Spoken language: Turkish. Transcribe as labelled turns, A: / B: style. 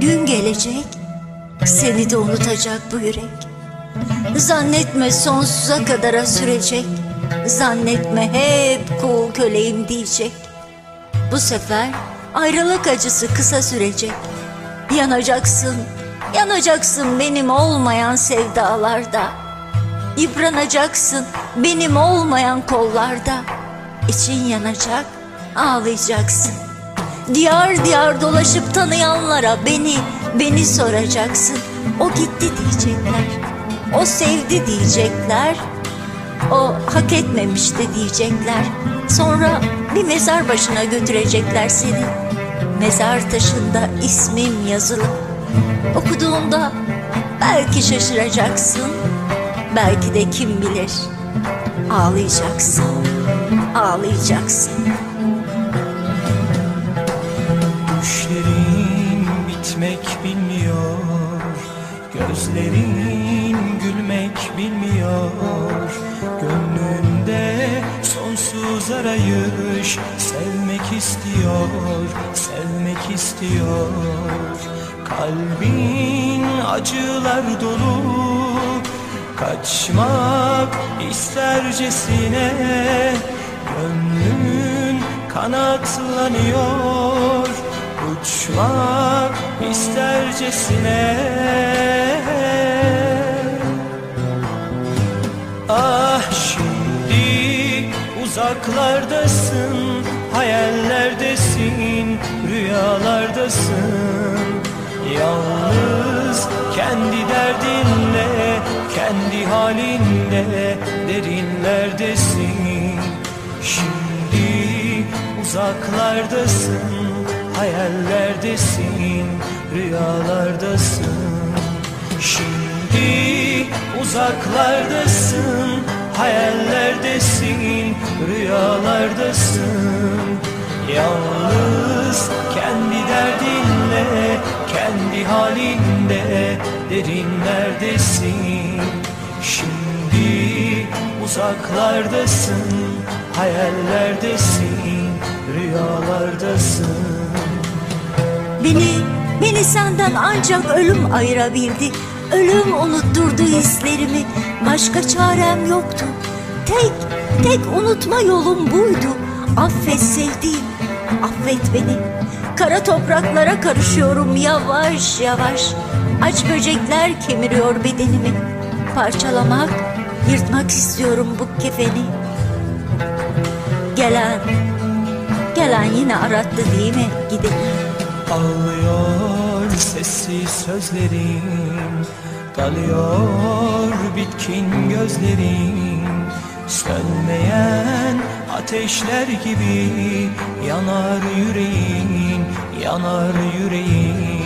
A: Gün gelecek, seni de unutacak bu yürek. Zannetme sonsuza kadara sürecek. Zannetme hep kul köleyim diyecek. Bu sefer ayrılık acısı kısa sürecek. Yanacaksın, yanacaksın benim olmayan sevdalarda. Yıpranacaksın benim olmayan kollarda. İçin yanacak, ağlayacaksın. Diyar diyar dolaşıp tanıyanlara beni, beni soracaksın. O gitti diyecekler. O sevdi diyecekler. O hak etmemişti diyecekler. Sonra bir mezar başına götürecekler seni. Mezar taşında ismim yazılı. Okuduğunda belki şaşıracaksın. Belki de kim bilir ağlayacaksın. Ağlayacaksın.
B: Düşlerin bitmek bilmiyor. Gözlerin gülmek bilmiyor. Gönlünde sonsuz arayış Sevmek istiyor, sevmek istiyor. Kalbin acılar dolu. Kaçmak istercesine Gönlün kanatlanıyor Uçmak istercesine. Ah şimdi uzaklardasın Hayallerdesin, rüyalardasın. Yalnız kendi derdinle, kendi halinde derinlerdesin. Şimdi uzaklardasın, hayallerdesin, rüyalardasın. Şimdi uzaklardasın, hayallerdesin, rüyalardasın. Yalnız kendi derdinle, kendi halinde derinlerdesin Şimdi uzaklardasın, hayallerdesin, rüyalardasın
A: Beni, beni senden ancak ölüm ayırabildi. Ölüm unutturdu hislerimi. Başka çarem yoktu. Tek, tek unutma yolum buydu. Affet sevdiğim, affet beni. Kara topraklara karışıyorum yavaş yavaş. Aç böcekler kemiriyor bedenimi. Parçalamak, yırtmak istiyorum bu kefeni. Gelen, gelen yine arattı değil mi gidelim.
B: Ağlıyor sessiz sözlerin Dalıyor bitkin gözlerin Sönmeyen ateşler gibi Yanar yüreğin, yanar yüreğin